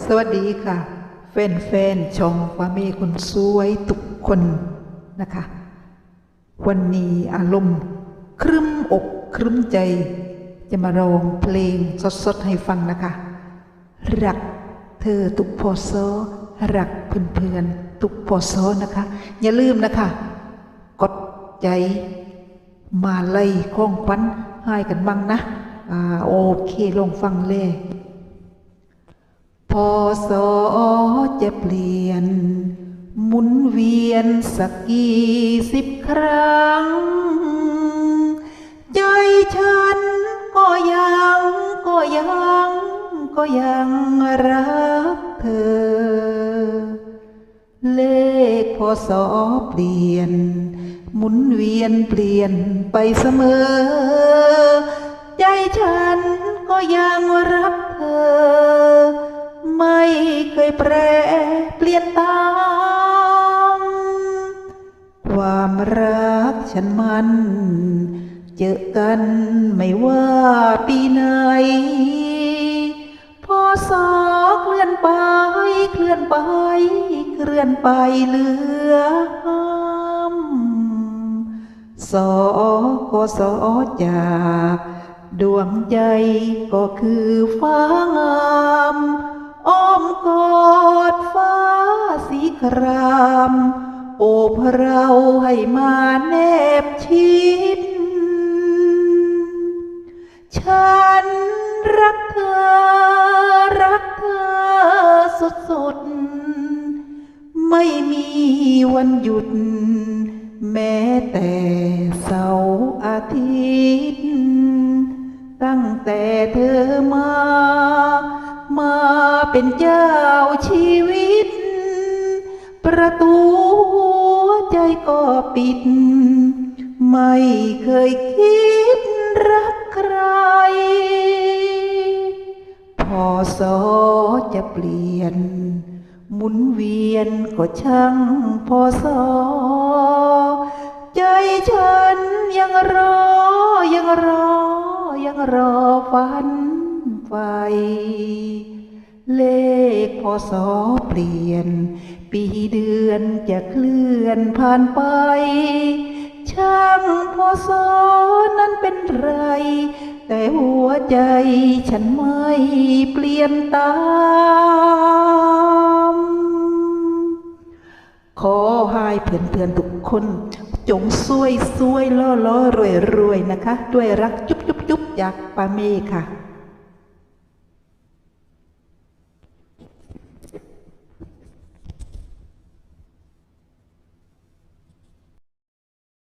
สวัสดีค่ะแฟนๆช่องฟ้าเมย์คนสวยทุกคนนะคะ วันนี้อารมณ์ครึ้มอกครึ้มใจ จะมาร้องเพลงสดๆให้ฟังนะคะ รักเธอทุกพอโซรักเพื่อนๆทุกพอโซนะคะ อย่าลืมนะคะ กดใจมาไล่ข้องควันให้กันบ้างนะอ่าโอเคลองฟังเลย พอสอจะเปลี่ยน หมุนเวียนสักกี่สิบครั้ง ใจฉันก็ยังก็ยังก็ยังรักเธอ เลขพอสอเปลี่ยน หมุนเวียนเปลี่ยนไปเสมอ ใจฉันก็ยังรัก แปรเปลี่ยนตาม ความรักฉันมัน เจอกันไม่ว่าปีไหนพอสอเคลื่อนไป เคลื่อนไป เคลื่อนไปเหลือห้ามสอก็สอจากดวงใจก็คือฟ้างาม อ้อมกอดฟ้าสีคราม โอบเราให้มาแนบชิด ฉันรักเธอ รักเธอสุดๆ ไม่มีวันหยุด แม้แต่เสาร์อาทิตย์ ตั้งแต่เธอมา มาเป็นเจ้าชีวิต ประตูหัวใจก็ปิด ไม่เคยคิดรักใคร พอสอจะเปลี่ยน หมุนเวียนก็ช่างพอสอใจฉันยังรอยังรอยังรอฝัน ไฟ เลขพอสอเปลี่ยน ปีเดือนจะเคลื่อนผ่านไป ช่างพอสอนั้นเป็นไร แต่หัวใจฉันไม่เปลี่ยนตามขอให้เพื่อนๆทุกคน จงสวยสวยล่อล่อรวยรวยนะคะ ด้วยรักจุ๊บจุ๊บจุ๊บจากปาเมค่ะ